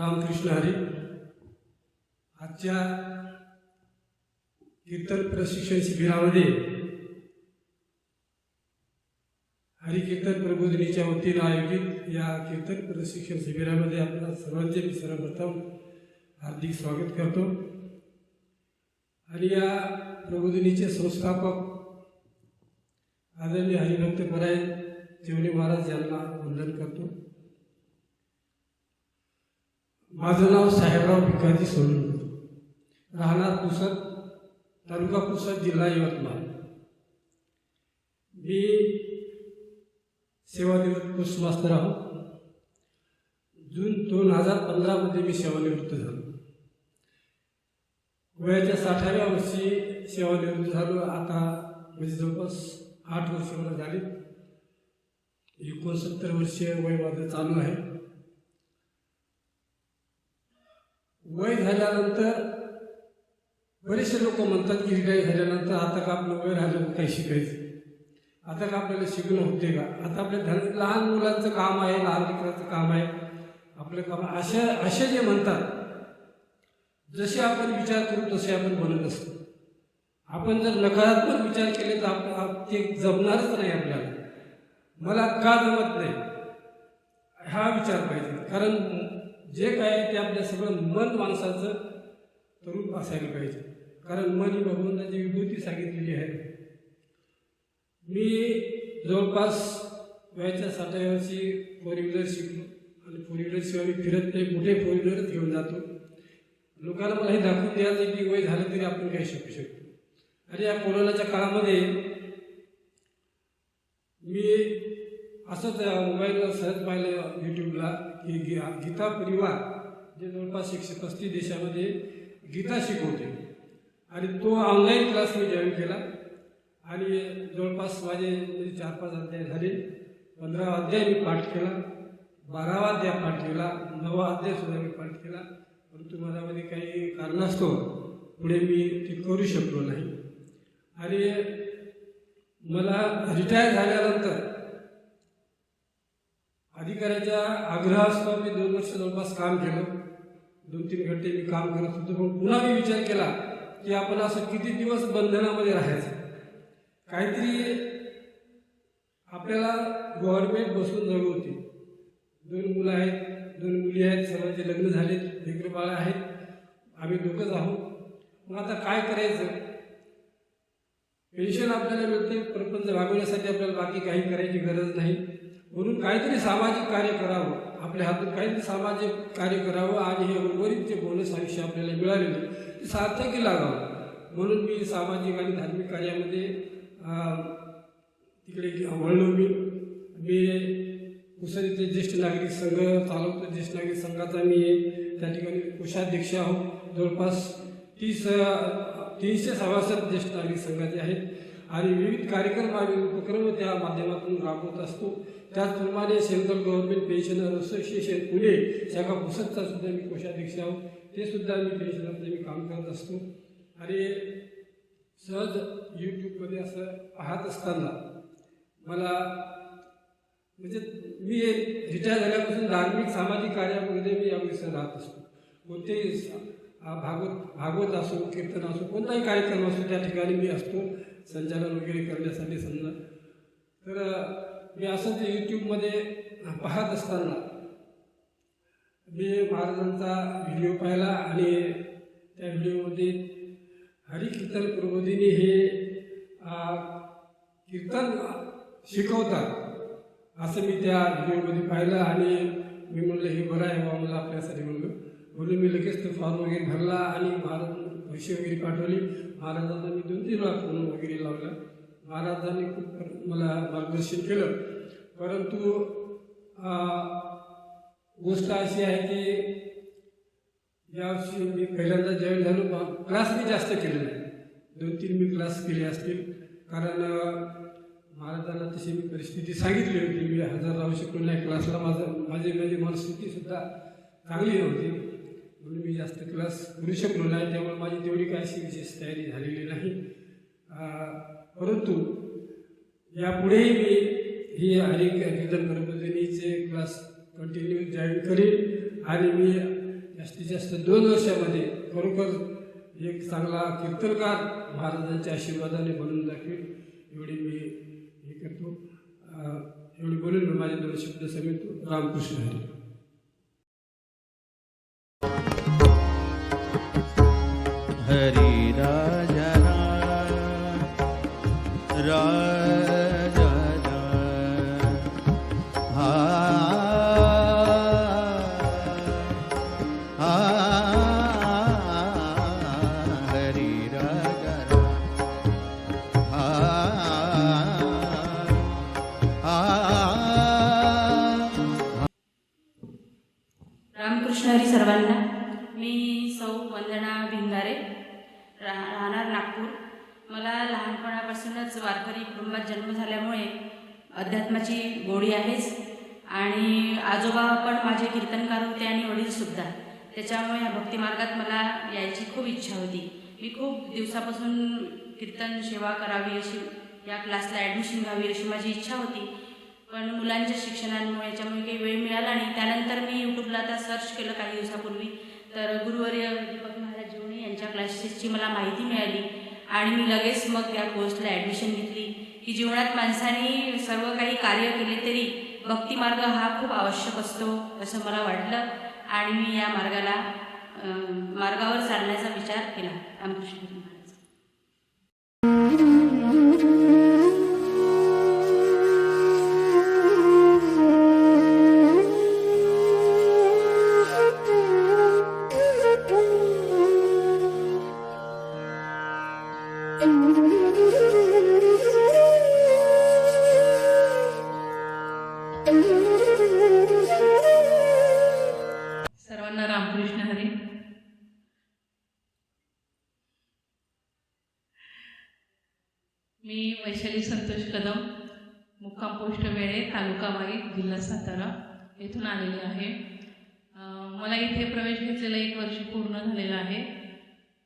रामकृष्ण हरी. आजच्या कीर्तन प्रशिक्षण शिबिरामध्ये हरिकीर्तन प्रबोधिनीच्या वतीनं आयोजित या कीर्तन प्रशिक्षण शिबिरामध्ये आपल्या सर्वांचे मी सर्वप्रथम हार्दिक स्वागत करतो. आणि या प्रबोधिनीचे संस्थापक आदरणीय हरिभक्त पराय जेवणी महाराज यांना वंदन करतो. माझं नाव साहेबराव भिकाजी सोनू. राहणार पुसद तालुका पुसद जिल्हा यवतमाळ. मी सेवानिवृत्त पोस्ट मास्तर आहोत जून दोन हजार पंधरामध्ये मी सेवानिवृत्त झालो. वयाच्या साठाव्या वर्षी सेवानिवृत्त झालो. आता म्हणजे जवळपास आठ वर्ष मला झाली. एकोणसत्तर वर्षीय वय माझं चालू आहे. वय झाल्यानंतर बरेचसे लोक म्हणतात की रिटायर झाल्यानंतर आता का आपलं वय राहिलं काही शिकायचं? आता का आपल्याला शिकणं होते का? आता आपल्या धन लहान मुलांचं काम आहे लहान लेकराचं काम आहे. आपलं काम अशा असे जे म्हणतात जसे आपण विचार करू तसे आपण बनत असतो. आपण जर नकारात्मक विचार केले तर आपण आप- ते जमणारच नाही आपल्याला. मला का जमत नाही? हा विचार पाहिजे. कारण जे काय आहे ते आपल्या सगळं मन माणसाचं तरुण असायला पाहिजे. कारण मन ही भगवंताची विभूती सांगितलेली आहे. मी जवळपास वयाच्या साठाव्या वर्षी फोर व्हीलर शिकलो आणि फोर व्हीलर शिवाय मी फिरत नाही. मोठे फोर व्हीलरच घेऊन जातो? लोकांना मला हे दाखवून द्यायचं की वय झालं तरी आपण काही शिकू शकतो. आणि या कोरोनाच्या काळामध्ये मी असंच मोबाईलवर सहज पाहिलं यूट्यूबला की गी- गीता परिवार जे जवळपास एकशे पस्तीस देशामध्ये गीता शिकवते. आणि तो ऑनलाईन क्लास मी जॉईन केला. आणि जवळपास माझे म्हणजे चार पाच अध्याय झाले. पंधरा अध्याय मी पाठ केला. बारावा अध्याय पाठ केला. नवा अध्याय सुद्धा मी पाठ केला. परंतु मनामध्ये काही कारणास्तव पुढे मी ते करू शकलो नाही. आणि मला रिटायर झाल्यानंतर अधिकाऱ्याच्या आग्रहास्तव मी दोन वर्ष जवळपास काम केलं. दोन तीन घंटे मी काम करत होतो. पण पुन्हा मी विचार केला की आपण असं किती दिवस बंधनामध्ये राहायचं? काहीतरी आपल्याला गव्हर्नमेंट बसून जगवते दोन मुलं आहेत दोन मुली आहेत सर्वांचे लग्न झालेत लेकरं बाळ आहेत. आम्ही दोघंच आहोत मग आता काय करायचं? पेन्शन आपल्याला मिळते प्रपंच भागवण्यासाठी आपल्याला बाकी काही करायची गरज नाही. म्हणून काहीतरी सामाजिक कार्य करावं. आपल्या हातून काहीतरी सामाजिक कार्य करावं. आणि हे उर्वरित जे बोनस आयुष्य आपल्याला मिळालेले ते सार्थकी लागावं. म्हणून मी सामाजिक आणि धार्मिक कार्यामध्ये तिकडे वळलो मी. मी कुसरीचे ज्येष्ठ नागरिक संघ चालवतो ज्येष्ठ नागरिक संघाचा मी त्या ठिकाणी कोषाध्यक्ष आहोत जवळपास तीस तीनशे सभासद ज्येष्ठ नागरिक संघाचे आहेत. आणि विविध कार्यक्रम आणि उपक्रम त्या माध्यमातून राबवत असतो. त्याचप्रमाणे central government pensioner association Pune शाखा पुसदचा सुद्धा मी कोषाध्यक्ष आहोत. ते सुद्धा मी पेन्शनरचं मी काम करत असतो. आणि सहज यूट्यूबमध्ये असं पाहत असताना मला म्हणजे मी रिटायर झाल्यापासून धार्मिक सामाजिक कार्यामध्ये मी अग्रेसर राहत असतो. कोणतेही भागवत भागवत असो कीर्तन असो कोणताही कार्यक्रम असो त्या ठिकाणी मी असतो संचालन वगैरे करण्यासाठी समजा. तर मी मी असंच यूट्यूबमध्ये पाहत असताना मी महाराजांचा व्हिडिओ पाहिला आणि त्या व्हिडिओमध्ये हरिकीर्तन प्रबोधिनी हे कीर्तन शिकवतात असं मी त्या व्हिडिओमध्ये पाहिलं आणि मी म्हणलं हे बरं आहे बा मला आपल्यासाठी म्हणलं म्हणून मी लगेच तो फॉर्म वगैरे भरला आणि महाराज पैसे वगैरे पाठवले. महाराजांना मी दोन तीन वेळा फोन वगैरे लावला. महाराजांनी खूप मला मार्गदर्शन केलं. परंतु गोष्ट अशी आहे की यावर्षी मी पहिल्यांदा जॉईन झालो क्लास मी जास्त केले नाही. दोन तीन मी क्लास केले असतील. कारण महाराजांना तशी मी परिस्थिती सांगितली होती. मी हजर राहू शकलो नाही क्लासला माझं माझी माझी मनस्थितीसुद्धा चांगली होती म्हणून मी जास्त क्लास करू शकलो नाही त्यामुळे माझी तेवढी काय अशी विशेष तयारी झालेली नाही. परंतु यापुढेही मी ही हरी कीर्तन गणपतीचे क्लास कंटिन्यू जॉईन करेन आणि मी जास्तीत जास्त दोन वर्षामध्ये खरोखर एक चांगला कीर्तनकार महाराजांच्या आशीर्वादाने बनून दाखवेल एवढी मी हे करतो. एवढी बोलून मी माझे दोन शब्द समितो रामकृष्ण हरी. त्याच्यामुळे या भक्तिमार्गात मला यायची खूप इच्छा होती. मी खूप दिवसापासून कीर्तन सेवा करावी अशी या क्लासला ॲडमिशन घ्यावी अशी माझी इच्छा होती. पण मुलांच्या शिक्षणांमुळे याच्यामुळे काही वेळ मिळाला नाही. त्यानंतर मी यूट्यूबला आता सर्च केलं काही दिवसापूर्वी. तर गुरुवर्य दीपक महाराज जीवनी यांच्या क्लासेसची मला माहिती मिळाली आणि मी लगेच मग या कोर्सला ॲडमिशन घेतली. की जीवनात माणसाने सर्व काही कार्य केले तरी भक्तिमार्ग हा खूप आवश्यक असतो असं मला वाटलं. आणि मी या मार्गाला मार्गावर चालण्याचा विचार केला. रामकृष्ण. वैशाली संतोष कदम मुक्काम पोस्ट वेळे तालुका वाई जिल्हा सातारा येथून आलेले आहे. मला इथे प्रवेश घेतलेला एक वर्ष पूर्ण झालेलं आहे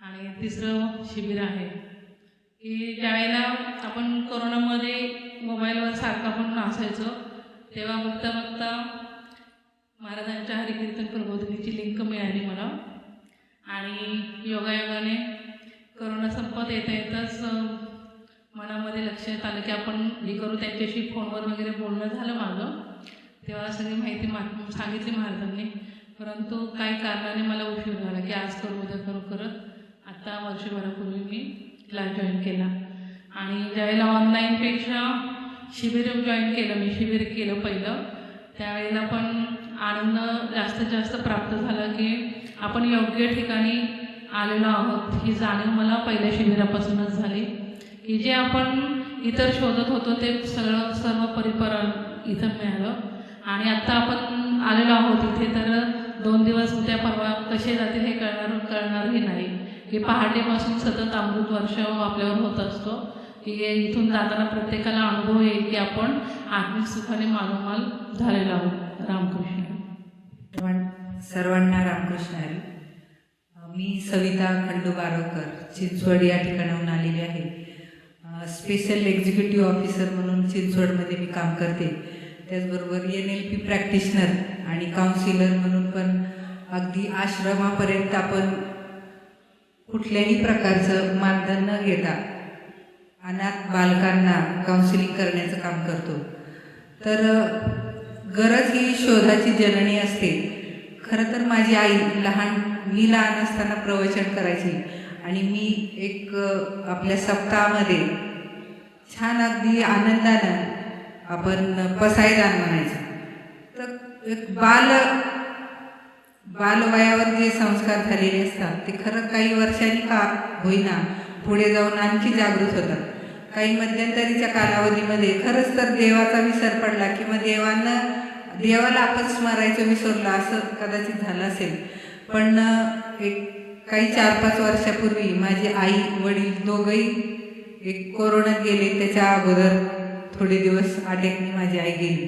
आणि तिसरं शिबिर आहे. की ज्यावेळेला आपण कोरोनामध्ये मोबाईलवर सारखं आपण असायचो तेव्हा बघता बघता महाराजांच्या हरिकीर्तन प्रबोधिनीची लिंक मिळाली मला. आणि योगायोगाने करोना संपत येता येताच मनामध्ये लक्षात आलं की आपण हे करू त्यांच्याशी फोनवर वगैरे बोलणं झालं माझं. तेव्हा सगळी माहिती मा सांगितली महाराजांनी. परंतु काही कारणाने मला उशीर झाला की आज करू उद्या करू करत आत्ता वर्षभरापूर्वी मी क्लास जॉईन केला. आणि ज्यावेळेला ऑनलाईनपेक्षा शिबिर जॉईन केलं मी शिबिर केलं पहिलं त्यावेळेला पण आनंद जास्तीत जास्त प्राप्त झाला की आपण योग्य ठिकाणी आलेलो आहोत ही जाणीव मला पहिल्या शिबिरापासूनच झाली. की जे आपण इतर शोधत होतो ते सगळं सर्व परिपर इथं मिळालं. आणि आत्ता आपण आलेलो आहोत इथे तर दोन दिवस उद्या परवा कसे जातील हे कळणार कळणारही नाही. की पहाटेपासून सतत अमृत वर्ष आपल्यावर होत असतो. की इथून जाताना प्रत्येकाला अनुभव येईल की आपण आत्मिक सुखाने मालोमाल झालेलो आहोत. रामकृष्ण. सर्वांना रामकृष्ण हरी. मी सविता खंडू बारोकर चिंचवड या ठिकाणाहून आलेली आहे. स्पेशल एक्झिक्युटिव्ह ऑफिसर म्हणून चिंचवडमध्ये मी काम करते. त्याचबरोबर एन एल पी प्रॅक्टिशनर आणि काउन्सिलर म्हणून पण अगदी आश्रमापर्यंत आपण कुठल्याही प्रकारचं मानधन न घेता अनाथ बालकांना काउन्सिलिंग करण्याचं काम करतो. तर गरज ही शोधाची जननी असते. खरं तर माझी आई लहान मी लहान असताना प्रवचन करायची आणि मी एक आपल्या सप्ताहामध्ये छान अगदी आनंदानं आपण पसायदान म्हणायचं. तर एक बाल बालवयावर जे संस्कार झालेले असतात ते खरं काही वर्षांनी का होईना पुढे जाऊन आणखी जागृत होतात. काही मध्यंतरीच्या कालावधीमध्ये खरंच तर देवाचा विसर पडला किंवा देवानं देवाला आपण स्मरायचं विसरलं असं कदाचित झालं असेल. पण एक काही चार पाच वर्षापूर्वी माझी आई वडील दोघंही एक कोरोनात गेले त्याच्या अगोदर थोडे दिवस आटेकनी माझी आई गेली.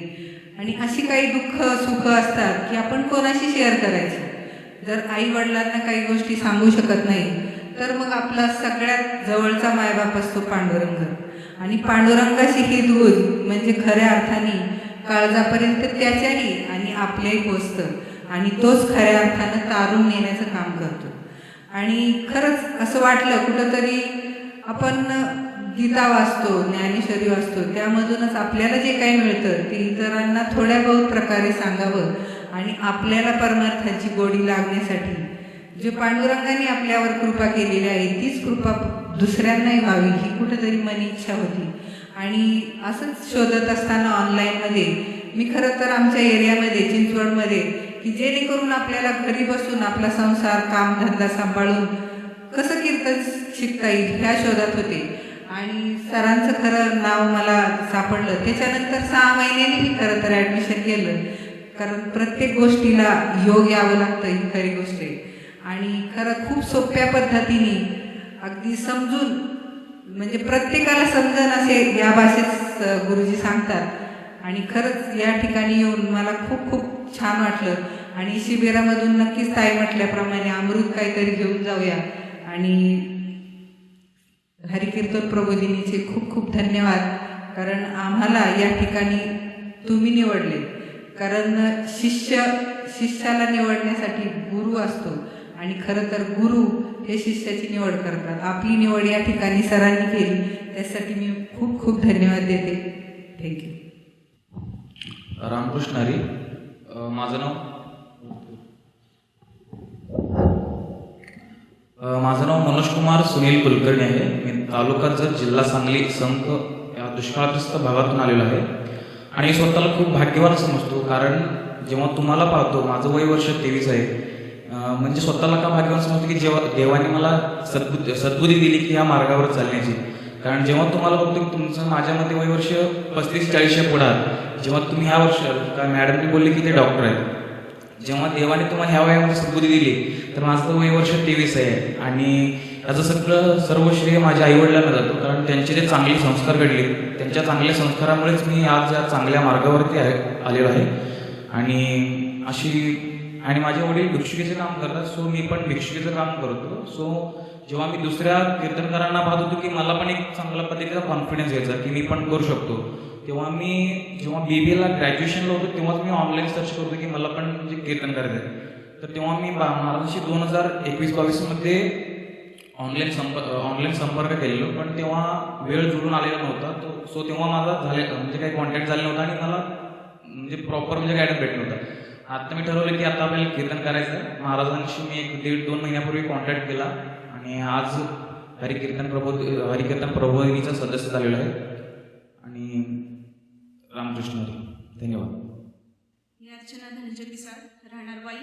आणि अशी काही दुःख सुख असतात की आपण कोणाशी शेअर करायचं? जर आई वडिलांना काही गोष्टी सांगू शकत नाही तर मग आपला सगळ्यात जवळचा मायबाप असतो पांडुरंग. आणि पांडुरंगाशी ही दूध म्हणजे खऱ्या अर्थाने काळजापर्यंत त्याच्याही आणि आपल्याही पोचतं. आणि तोच खऱ्या अर्थानं तारून नेण्याचं काम करतो. आणि खरंच असं वाटलं कुठंतरी आपण गीता वाचतो ज्ञानेश्वरी वाचतो त्यामधूनच आपल्याला जे काही मिळतं ते इतरांना थोड्या बहुत प्रकारे सांगावं आणि आपल्याला परमार्थाची गोडी लागण्यासाठी. जे पांडुरंगाने आपल्यावर कृपा केलेली आहे तीच कृपा दुसऱ्यांनाही व्हावी ही कुठेतरी मनी इच्छा होती. आणि असंच शोधत असताना ऑनलाईनमध्ये मी खरं तर आमच्या एरियामध्ये चिंचवडमध्ये की जेणेकरून आपल्याला घरी बसून आपला संसार कामधंदा सांभाळून कसं कीर्तन शिकता येईल ह्या शोधात होते. आणि सरांचं खरं नाव मला सापडलं. त्याच्यानंतर सहा महिन्यांनी मी खरं तर ॲडमिशन केलं. कारण प्रत्येक गोष्टीला योग यावं लागतं ही खरी गोष्ट आहे. आणि खरं खूप सोप्या पद्धतीने अगदी समजून म्हणजे प्रत्येकाला समजण असे या भाषेत गुरुजी सांगतात. आणि खरंच या ठिकाणी येऊन मला खूप खूप छान वाटलं. आणि शिबिरामधून नक्कीच ताई म्हटल्याप्रमाणे अमृत काहीतरी घेऊन जाऊया. आणि हरिकीर्तन प्रबोधिनीचे खूप खूप धन्यवाद. कारण आम्हाला या ठिकाणी तुम्ही निवडले. कारण शिष्य शिष्याला निवडण्यासाठी गुरु असतो. आणि खरं तर गुरु हे शिष्याची निवड करतात. आपली निवड या ठिकाणी सरांनी केली. त्यासाठी मी खूप खूप धन्यवाद देते. थँक्यू रामकृष्ण हरी माझं नाव माझं नाव मनोज कुमार सुनील कुलकर्णी आहे. मी तालुकाचं जिल्हा सांगली संघ या दुष्काळग्रस्त भागातून आलेलो आहे. आणि स्वतःला खूप भाग्यवान समजतो कारण जेव्हा तुम्हाला पाहतो माझं वय वर्ष तेवीस आहे. म्हणजे स्वतःला का भाग्यवान समजतो की जेव्हा देवाने मला सद्बुद्धी सद्बुद्धी दिली की या मार्गावर चालण्याची? कारण जेव्हा तुम्हाला बघतो की तुमचं माझ्यामध्ये वय वर्ष पस्तीस चाळीसच्या पुढे जेव्हा तुम्ही ह्या वर्ष का मॅडमने बोलले की ते डॉक्टर आहेत? जेव्हा देवाने तुम्हाला ह्या वयामध्ये सद्बुद्धी दिली तर माझं वय वर्ष तेवीस आहे. आणि याचं सगळं सर्व श्रेय माझ्या आईवडिलांना जातो. कारण त्यांचे जे चांगले संस्कार घडले त्यांच्या चांगल्या संस्कारामुळेच मी आज या चांगल्या मार्गावरती आहे आलेलो आहे. आणि अशी आणि माझे वडील भिक्षिकेचं काम करतात सो मी पण भिक्षुकीचं काम करतो. सो जेव्हा मी दुसऱ्या कीर्तनकारांना पाहत होतो की मला पण एक चांगल्या पद्धतीचा कॉन्फिडन्स घ्यायचा की मी पण करू शकतो. तेव्हा मी जेव्हा बी बी एला ग्रॅज्युएशनला होतो तेव्हाच मी ऑनलाईन सर्च करतो की मला पण म्हणजे कीर्तन करायचं आहे तर तेव्हा मी बा महाराजांशी दोन हजार एकवीस बावीसमध्ये ऑनलाईन संपर्क ऑनलाईन संपर्क केलेलो. पण तेव्हा वेळ जुळून आलेला नव्हता. तो सो तेव्हा माझा झाले म्हणजे काही कॉन्टॅक्ट झाला नव्हता आणि मला म्हणजे प्रॉपर म्हणजे गायडन्स भेटलं होतं आता मी ठरवलं की आता आपल्याला कीर्तन करायचं आहे महाराजांशी मी एक दीड दोन महिन्यापूर्वी कॉन्टॅक्ट केला. आणि आज हरिकीर्तन प्रबोध हरिकीर्तन प्रबोधिनीचा सदस्य झालेला आहे. आणि रामकृष्ण हरी धन्यवाद. मी अर्चना धनंजय पिसाळ राहणार बाई.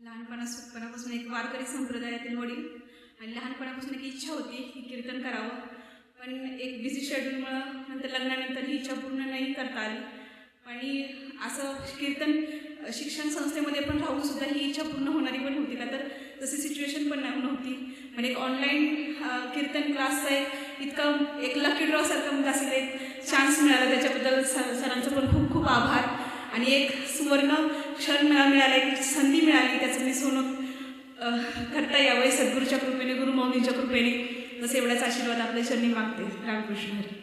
लहानपणापासून एक वारकरी संप्रदायातील वडील. आणि लहानपणापासून एक इच्छा होती की कीर्तन करावं. पण एक बिझी शेड्यूलमुळं नंतर लग्नानंतर ही इच्छा पूर्ण नाही करता आली. आणि असं कीर्तन शिक्षण संस्थेमध्ये पण राहून सुद्धा ही इच्छा पूर्ण होणारी पण होती. का तर तशी सिच्युएशन पण नाही- नव्हती. म्हणजे एक ऑनलाईन कीर्तन क्लासचा एक इतका एक लकी ड्रॉ सारखं म्हणजे चान्स मिळाला त्याच्याबद्दल सर सरांचं पण खूप खूप आभार. आणि एक सुवर्ण क्षण मला मिळाला एक संधी मिळाली त्याचं मी सोनं करता यावं सद्गुरूच्या कृपेने गुरु कृपेने. बस एवढाच आशीर्वाद आपल्या चरणी मागते. रामकृष्ण हरी.